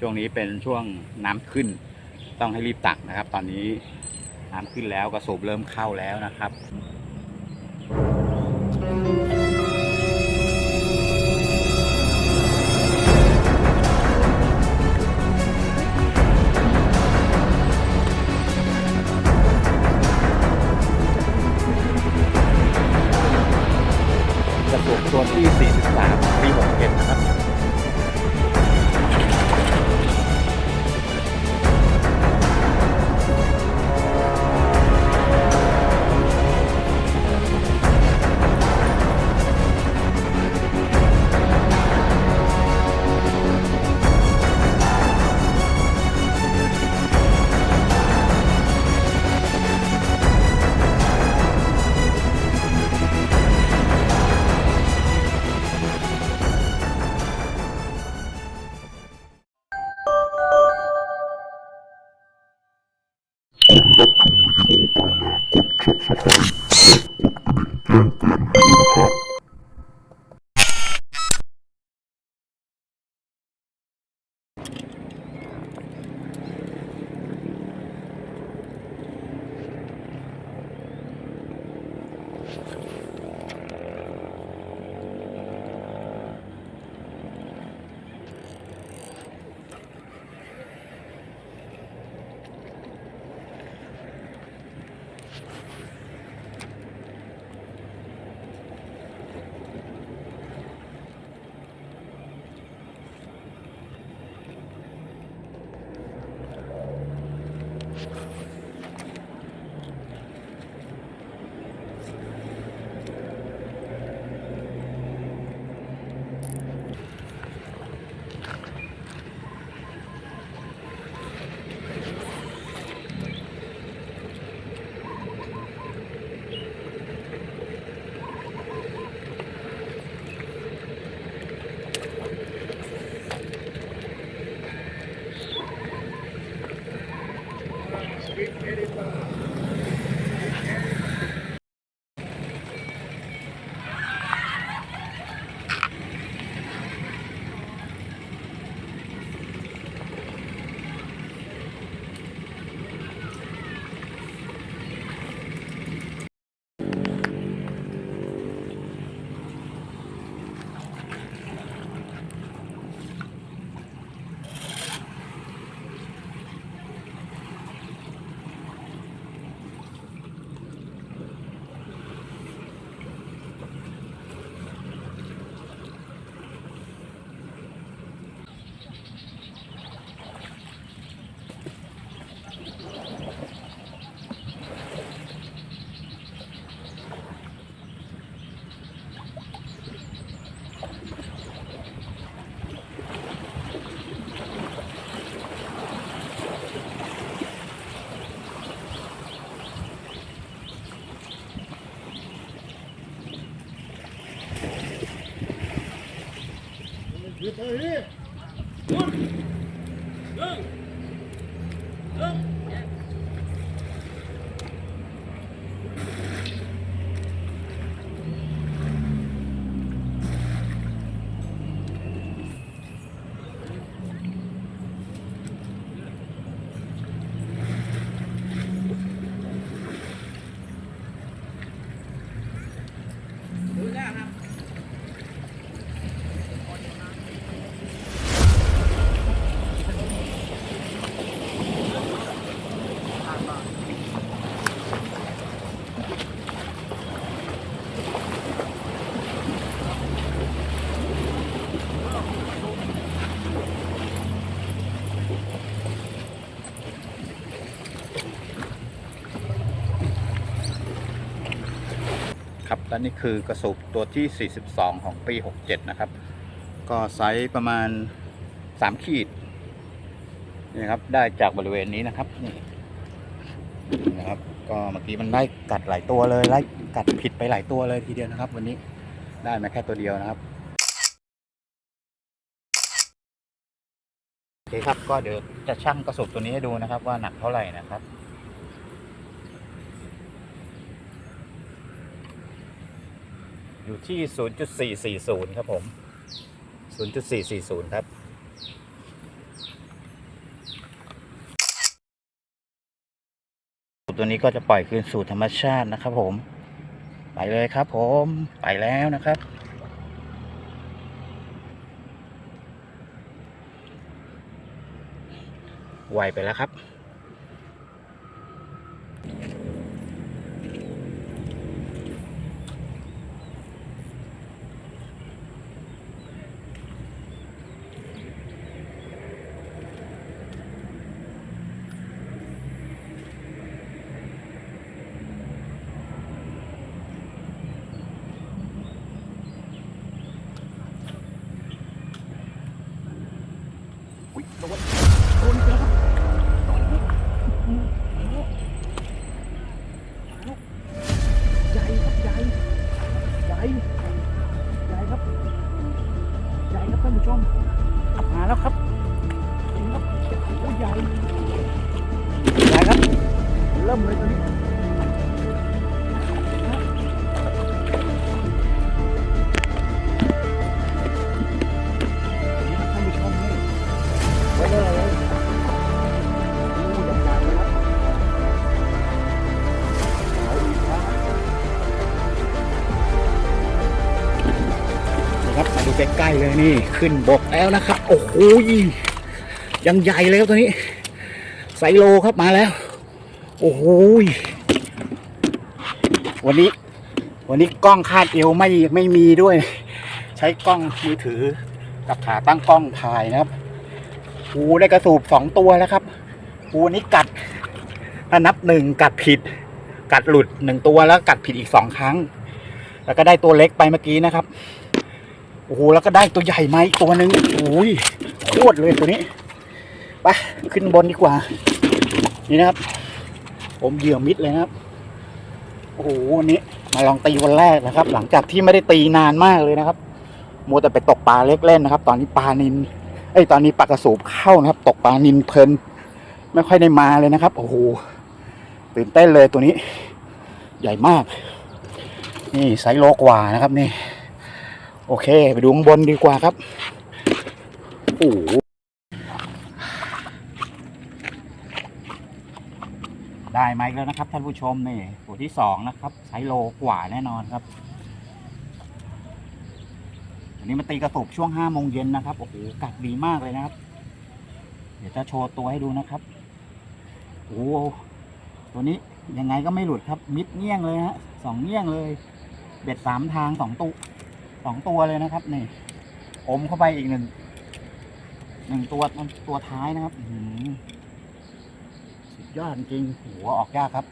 ช่วงนี้เป็นช่วงน้ำขึ้น ต้องให้รีบตักนะครับ ตอนนี้น้ำขึ้นแล้วกระสูบเริ่มเข้าแล้วนะครับ Con mắt không hiểu rằng là con chọn ra khỏi บ และนี่คือกระสูบตัวที่ 42 ของปี 67 นะครับ ก็ไซส์ประมาณ 3 ขีดนี่ครับได้จากบริเวณนี้นะครับนี่นะครับ ก็เมื่อกี้มันไล่กัดหลายตัวเลยไล่กัดผิดไปหลายตัวเลยทีเดียวนะครับ วันนี้ได้มาแค่ตัวเดียวนะครับโอเคครับก็เดี๋ยวจะชั่งกระสูบตัวนี้ให้ดูนะครับ ว่าหนักเท่าไหร่นะครับ อยู่ที่ 0.440 ครับผม 0.440 ครับตัวนี้ก็จะปล่อยคืนสู่ธรรมชาตินะครับผม ไปเลยครับผม ไปแล้วนะครับไหวไปแล้วครับ ใใกล้ๆเลยนี่ขึ้นบกแล้วนะครับ โอ้โหยังใหญ่เลยครับตัวนี้ไซโลครับมาแล้ว โอ้โหวันนี้ วันนี้กล้องคาดเอวไม่ไม่มีด้วย ใช้กล้องมือถือกับขาตั้งกล้องถ่ายนะครับปูได้กระสูบสองตัวแล้วครับปูนี้กัดถ้านับหนึ่งกัดผิด กัดหลุดหนึ่งตัวแล้วกัดผิดอีกสองครั้ง แล้วก็ได้ตัวเล็กไปเมื่อกี้นะครับ โอ้โหแล้วก็ได้ตัวใหญ่มาอีกตัวหนึ่งโอ้ยโคตรเลยตัวนี้ไปขึ้นบนดีกว่า นี่นะครับ ผมเหยื่อมิดเลยนะครับ โอ้โหวันนี้มาลองตีวันแรกนะครับ หลังจากที่ไม่ได้ตีนานมากเลยนะครับมัวแต่ไปตกปลาเล็กเล่นนะครับ ตอนนี้ปลานินเอ้ตอนนี้ปลากระสูบเข้านะครับ ตกปลานินเพลินไม่ค่อยได้มาเลยนะครับ โอ้โหตื่นเต้นเลยตัวนี้ ใหญ่มาก นี่ไซส์โลกว่านะครับนี่ โอเค ไปดูข้างบนดีกว่าครับโอ้โหได้ไหมแล้วนะครับ ท่านผู้ชมนี่ตัวที่สองนะครับไซโลกว่าแน่นอนครับอันนี้มาตีกระตุกช่วงห้าโมงเย็นนะครับโอ้โหกัดดีมากเลยนะครับ เดี๋ยวจะโชว์ตัวให้ดูนะครับโอ้โหตัวนี้ยังไงก็ไม่หลุดครับ มิดเงี้ยงเลยฮะสองเงี้ยงเลย เบ็ดสามทางสองตัวส องตัวเลยนะครับ นี่ อมเข้าไปอีกหนึ่งหนึ่งตัวตัวท้ายนะครับหือสุดยอดจริงหัวออกยากครับ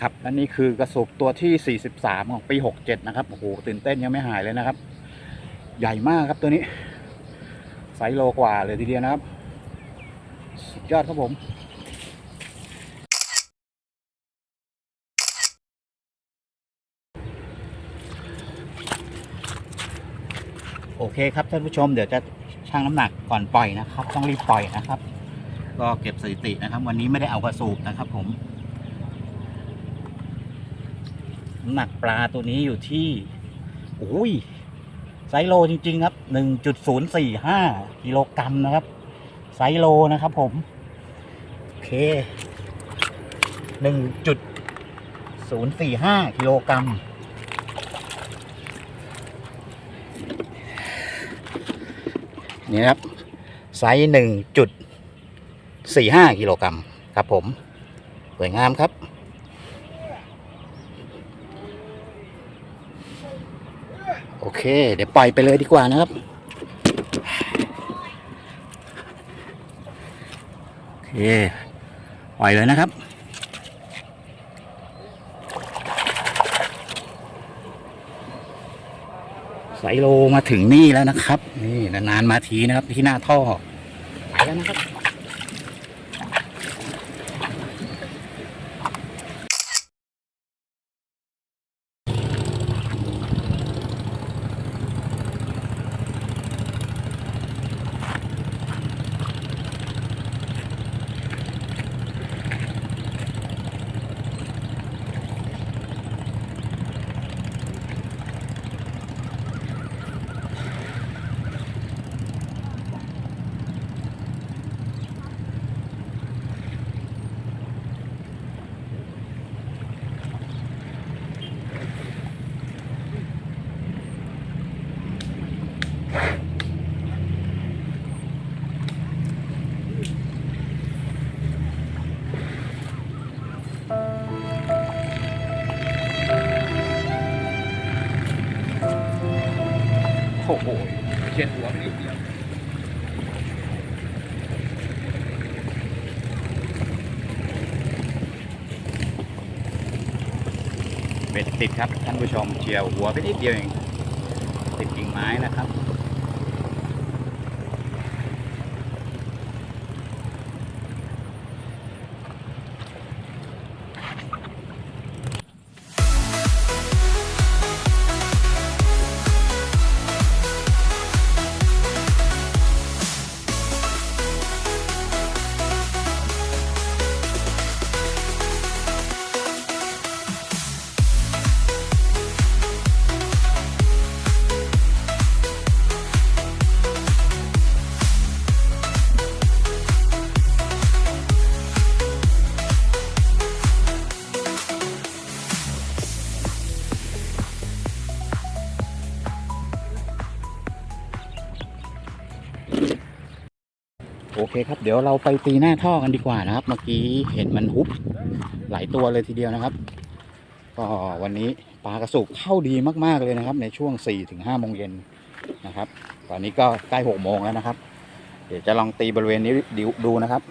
ครับและนี่คือกระสุบตัวที่ 43 ของปี 67 นะครับโอ้โหตื่นเต้นยังไม่หายเลยนะครับ ใหญ่มากครับตัวนี้ไซโลกว่าเลยทีเดียวนะครับ สุดยอดครับผมโอเคครับท่านผู้ชมเดี๋ยวจะชั่งน้ำหนักก่อนปล่อยนะครับ ต้องรีบปล่อยนะครับ ก็เก็บสถิตินะครับ วันนี้ไม่ได้เอากระสูบนะครับผม น้ำหนักปลาตัวนี้อยู่ที่โอ้ยไซโลจริง ๆ ครับหนึ่งจุดศูนย์สี่ห้ากิโลกรัมนะครับ ไซโลนะครับผม โอเคหนึ่งจุดศูนย์สี่ห้ากิโลกรัมนี่ครับ ไซส์หนึ่งจุดสี่ห้ากิโลกรัมครับผม สวยงามครับ โอ เค เดี๋ยวปล่อยไปเลยดีกว่านะครับโอเคปล่อยเลยนะครับไซโลมาถึงนี่แล้วนะครับ นี่นานๆมาทีนะครับที่หน้าท่อ เบ็ดติดครับท่านผู้ชมเฉียวหัวไปนิดเดียวเองติดกิ่งไม้นะครับ คครับ เดี๋ยวเราไปตีหน้าท่อกันดีกว่านะครับ เมื่อกี้เห็นมันฮุบหลายตัวเลยทีเดียวนะครับ ก็วันนี้ปลากระสุกเข้าดีมากๆเลยนะครับ ในช่วง4ี่ถึงห้าโมงเย็นนะครับ ตอนนี้ก็ใกล้หกโมงแล้วนะครับ เดี๋ยวจะลองตีบริเวณนี้ดูดูนะครับ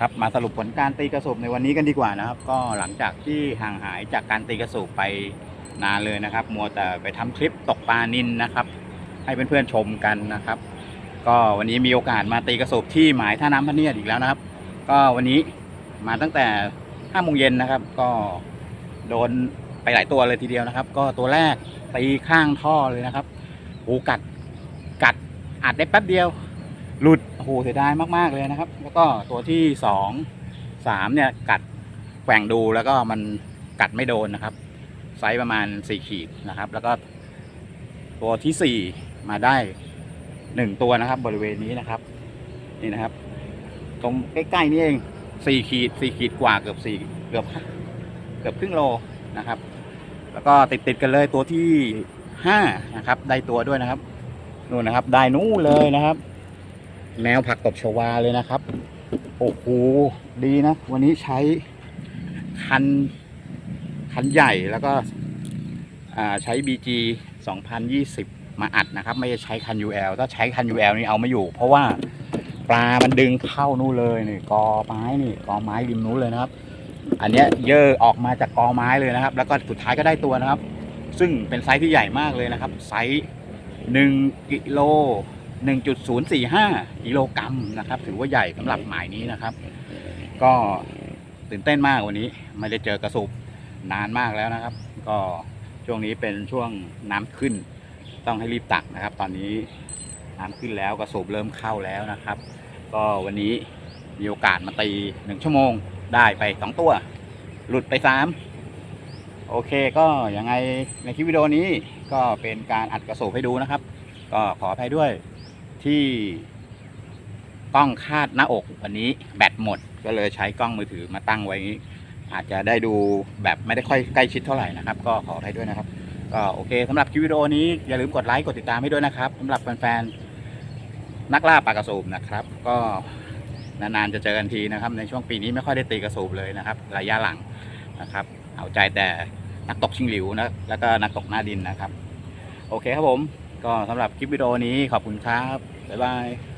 ครับมาสรุปผลการตีกระสูบในวันนี้กันดีกว่านะครับ ก็หลังจากที่ห่างหายจากการตีกระสูบไปนานเลยนะครับ มัวแต่ไปทำคลิปตกปลานินนะครับ ให้เพื่อนๆชมกันนะครับ ก็วันนี้มีโอกาสมาตีกระสูบที่หมายท่าน้ำพะเนียดอีกแล้วนะครับ ก็วันนี้มาตั้งแต่5โมงเย็นนะครับ ก็โดนไปหลายตัวเลยทีเดียวนะครับ ก็ตัวแรกตีข้างท่อเลยนะครับหูกัดกัดอัดได้แป๊บเดียว หลุด โหเสียดายมาก ๆ เลยนะครับ แล้วก็ตัวที่สองสามเนี่ยกัดแกว่งดูแล้วก็มันกัดไม่โดนนะครับไซส์ประมาณสี่ขีดนะครับ แล้วก็ตัวที่สี่มาได้หนึ่งตัวนะครับ บริเวณนี้นะครับ นี่นะครับ ตรงใกล้ๆนี่เองสี่ขีดสี่ขีดกว่าเกือบสี่เกือบเกือบครึ่งโลนะครับ แล้วก็ติดติดๆกันเลยตัวที่ห้านะครับ ได้ตัวด้วยนะครับนู่นนะครับ ได้นู้นเลยนะครับ แนวผักตบชวาเลยนะครับ โอ้โห ดีนะ วันนี้ใช้คัน คันใหญ่แล้วก็อ่าใช้ BG 2020 มาอัดนะครับ ไม่ใช้คัน UL ถ้าใช้คัน UL นี่เอาไม่อยู่ เพราะว่าปลามันดึงเข้านู่นเลยนี่กอไม้นี่กอไม้ริมนู้นเลยนะครับ อันนี้เยอะออกมาจากกอไม้เลยนะครับ แล้วก็สุดท้ายก็ได้ตัวนะครับ ซึ่งเป็นไซส์ที่ใหญ่มากเลยนะครับ ไซส์1กิโล 1.045กิโลกรัมนะครับ ถือว่าใหญ่สำหรับหมายนี้นะครับ ก็ตื่นเต้นมากวันนี้ ไม่ได้เจอกระสุบนานมากแล้วนะครับ ก็ช่วงนี้เป็นช่วงน้ำขึ้น ต้องให้รีบตักนะครับ ตอนนี้น้ำขึ้นแล้วกระสุบเริ่มเข้าแล้วนะครับ ก็วันนี้มีโอกาสมาตีหนึ่งชั่วโมงได้ไปสองตัว หลุดไปสามโอเคก็ยังไงในคลิปวิดีโอนี้ก็เป็นการอัดกระสุบให้ดูนะครับ ก็ขออภัยด้วย ที่กล้องคาดหน้าอกวันนี้แบตหมด ก็เลยใช้กล้องมือถือมาตั้งไว้อางนี้อาจจะได้ดูแบบไม่ได้ค่อยใกล้ชิดเท่าไหร่นะครับ ก็ขออภัยด้วยนะครับ ก็โอเคสำหรับคลิปวิดีโอนี้อย่าลืมกดไลค์กดติดตามให้ด้วยนะครับสำหรับแฟนๆนักล่าปลากระสูบนะครับ ก็นานๆจะเจอกันทีนะครับ ในช่วงปีนี้ไม่ค่อยได้ตีกระสูบเลยนะครับ ระยะหลังนะครับ เอาใจแต่นักตกชิงหลิวนะแล้วก็นักตกหน้าดินนะครับ โอเคครับผม ก็สำหรับคลิปวิดีโอนี้ขอบคุณครับ บ๊ายบาย